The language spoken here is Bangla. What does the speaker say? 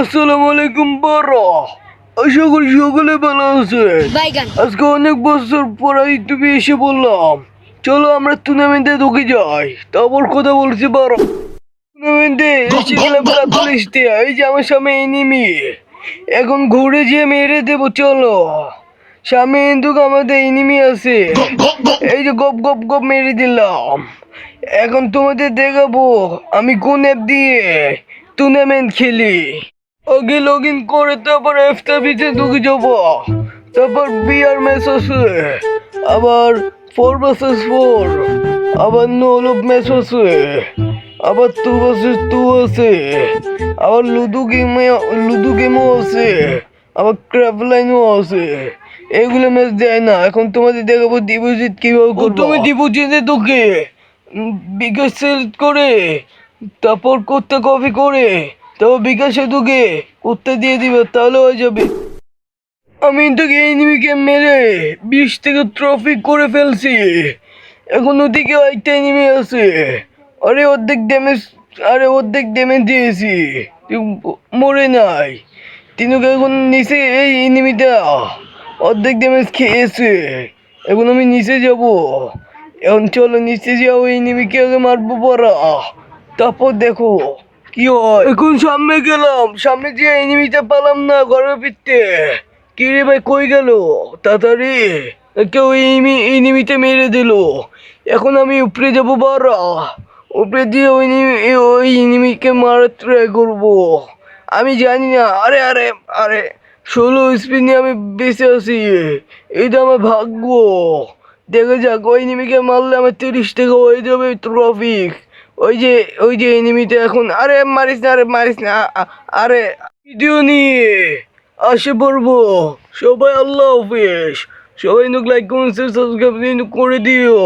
আসসালামু আলাইকুম বারা আশা করি সকলে ভালো আছে আজকে অনেক বছর পর তুমি এসে বললাম। চলো আমরা টুর্নামেন্টে ঢুকে যাই। তারপর কথা বলছি বারা টুর্নামেন্টে এসে এই যে আমার সামনে এনিমি এখন ঘুরে যেয়ে মেরে দেবো চলো। সামনে কিন্তু আমাদের এনিমি আছে। এই যে গপ গপ গপ মেরে দিলাম। এখন তোমাদের দেখাবো আমি কোন অ্যাপ দিয়ে টুর্নামেন্ট খেলি। আগে লগ ইন করে তারপর এফটাবিতে ঢুকে যাব। তারপর বিআর আছে আবার ফোর ভার্সেস ফোর আবার নো লব ম্যাচ আছে আবার টু ভার্সেস টু আছে। আবার লুডো গেমে লুডো গেমও আছে। আবার ক্র্যাপ লাইনও আছে। এগুলো ম্যাচ দেয় না। এখন তোমাদের দেখাবো ডিপোজিট কীভাবে করব। তুমি ডিপোজিটে ঢুকে। বিকাশ সেল করে। তারপর করতে কপি করে। তারপর বিকাশে ঢুকে করতে দিয়ে দিবে, তাহলে হয়ে যাবে। আমি তোকে এনিমিকে মেরে বিশ থেকে ট্রফি করে ফেলছি। এখন ওদিকে একটা এনিমি আছে। আরে অর্ধেক ড্যামেজ আরে অর্ধেক ড্যামেজ দিয়েছি। মরে নাই। তিনুকে এখন নিচে এই এনিমিটা অর্ধেক ড্যামেজ খেয়েছে। এখন আমি নিচে যাব। এখন চলো, নিচে যাও এনিমিকে আগে মারবো পড়া তারপর দেখো। কি হয়? এখন সামনে গেলাম, সামনে যে এনিমিটা পেলাম না ঘরের ফিরতে কি রে ভাই, কই গেল? তাড়াতাড়ি। কেউ এনিমি এনিমিতে মেরে দিল। এখন আমি উপরে যাব বারা। উপরে দিয়ে ওই এনিমি- ওই এনিমিকে মারার ট্রাই করব। আমি জানি না। আরে আরে আরে, ষোলো স্পিড নিয়ে আমি বেঁচে আছি। এটা আমার ভাগ্য। দেখে যাক, ওই নিমিকে মারলে আমার তিরিশ টাকা হয়ে যাবে ট্রফিক ওই যে ওই যে এনিমিতে এখন, আরে মারিস না, আরে মারিস না আরে ভিডিও নিয়ে আসে পড়ব। সবাই আল্লাহ হাফিজ। সবাই নুক লাইক কমেন্ট সাবস্ক্রাইব করে দিও।